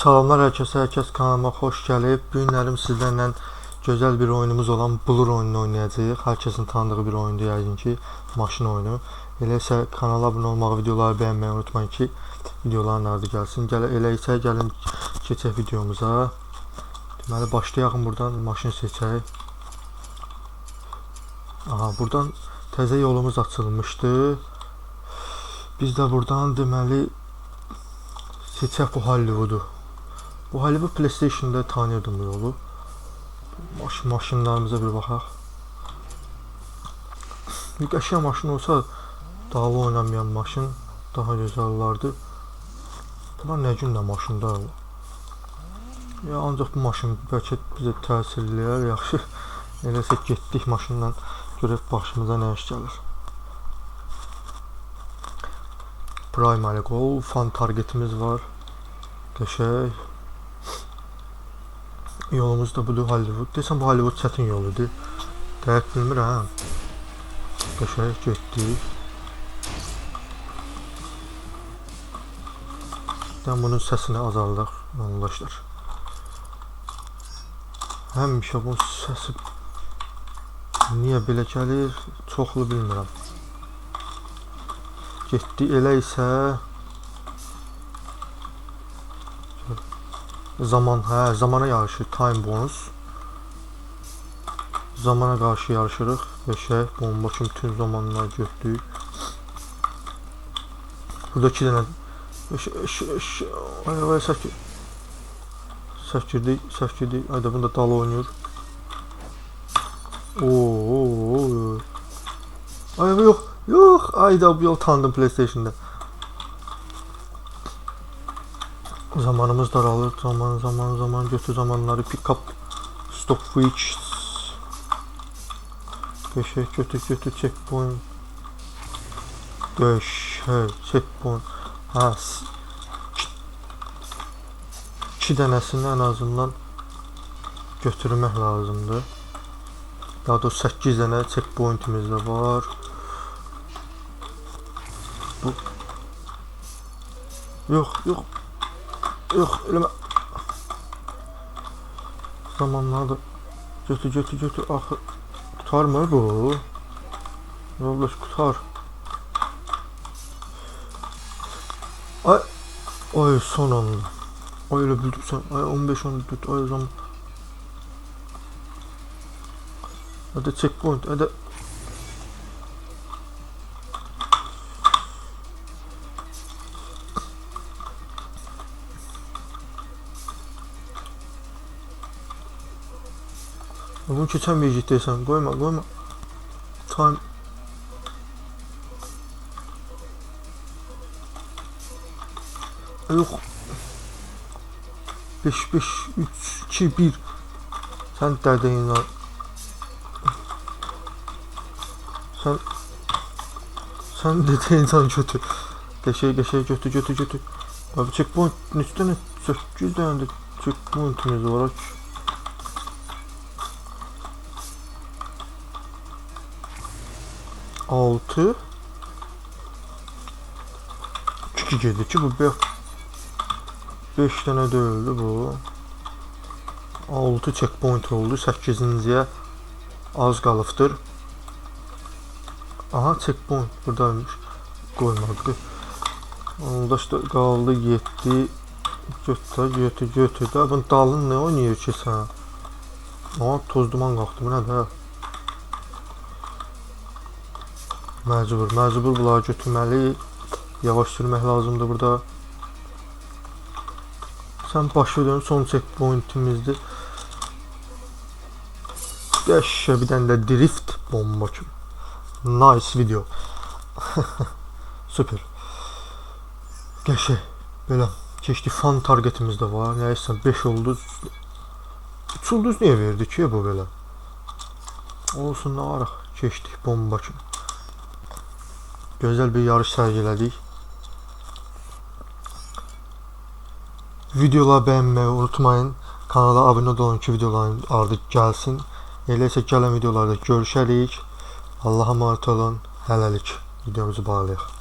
Salamlar hər kəsə, hər kəs kanalıma xoş gəlib. Bu günlərim sizlərlə gözəl bir oyunumuz olan Blur oyununu oynayacağıq. Hər kəsin tanıdığı bir oyundur yəqin ki, maşın oyunu. Elə isə kanala abunə olmağı, videoları bəyənməyi unutmayın ki, videoların ardı gəlsin. Gəl elə isə gəlin keçək videomuza. Deməli başlayaq buradan maşın seçək. Aha, buradan təzə yolumuz açılmışdı. Biz də buradan deməli seçək bu Hollywoodu. Bu Hollywood PlayStation'da tanıyırdım bu yolu. Maş maşınlarımıza bir baxaq. Bir qəşəng maşın olsa dava oynamayan maşın daha gözəl olardı. Bunlar nə gündə maşında? Ya ancaq bu maşın bəlkə bizə təsir eləyər, yaxşı. Eləsə getdik maşınla görək başımıza nə iş gəlir. Primary goal, fan targetimiz var. Qəşəng. Yolumuz da budur Hollywood. Desəm bu Hollywood çətin yoludur. Dəqiq bilmirəm. Qəşəng getdik. Ben bunun səsini azaldıq arkadaşlar. Həmişə bu səsi niyə belə gəlir, çoxlu bilmirəm. Getdi elə isə zaman hə, zamana yarışı time bonus. Zamana qarşı yarışırıq. Beşə bomba kimi bütün zamanlar götürdük. Burada iki dənə ay ay girdik, səhv girdik. Ayda bunda dal oynuyor. Oo. Ay yok, yok. Ayda bu yol tanıdım PlayStation'da. Zamanımız daralır. Zaman zaman zaman götür zamanları pick up stop switch. Köşe kötü kötü checkpoint. Döşe checkpoint. Ha. İki dənəsini ən azından götürmək lazımdır. Daha doğrusu 8 dənə checkpointimiz də var. Bu Yox, yox. Yox, eləmə. Zamanları da götür, götür, götür. Axı tutarmı bu? Yoldaş tutar. Ay, ay son anda. Ay öyle bildik sen. Ay 15 14 ay o zaman. Hadi checkpoint hadi. Bunu keçəməyəcək deyəsən. Qoyma, qoyma. Time Yok. 5 5 3 2 1 Sen derdin lan. Sen Sen dediğin insan kötü. Geçey geçey kötü kötü kötü. Abi checkpoint'in üstüne 800 tane de checkpoint'imiz var. 6 2 girdi ki bu 5 tane de öldü bu. 6 checkpoint oldu. 8-ciyə az qalıbdır. Aha checkpoint buradaymış. Qoymadı. Ondaş da qaldı 7 götür götür götür da bunun dalın ne oynayır ki sən? Aha toz duman qalxdı bu nədir? Məcbur, məcbur bunları götürməli. Yavaş sürmək lazımdır burada. Sen başa dön son checkpointimizdir. Qəşə bir dənə də drift bomba kimi. Nice video. Süper. Qəşə. Belə keçdi fan targetimiz də var. Nəysə 5 ulduz. 3 ulduz niyə verdi ki bu belə? Olsun nə araq. Keçdik bomba kimi. Gözəl bir yarış sərgilədik. Videoları beğenmeyi unutmayın. Kanala abone olun ki videoların ardı gəlsin. Elə isə gələn videolarda görüşərik. Allah'a emanet olun. Hələlik videomuzu bağlayaq.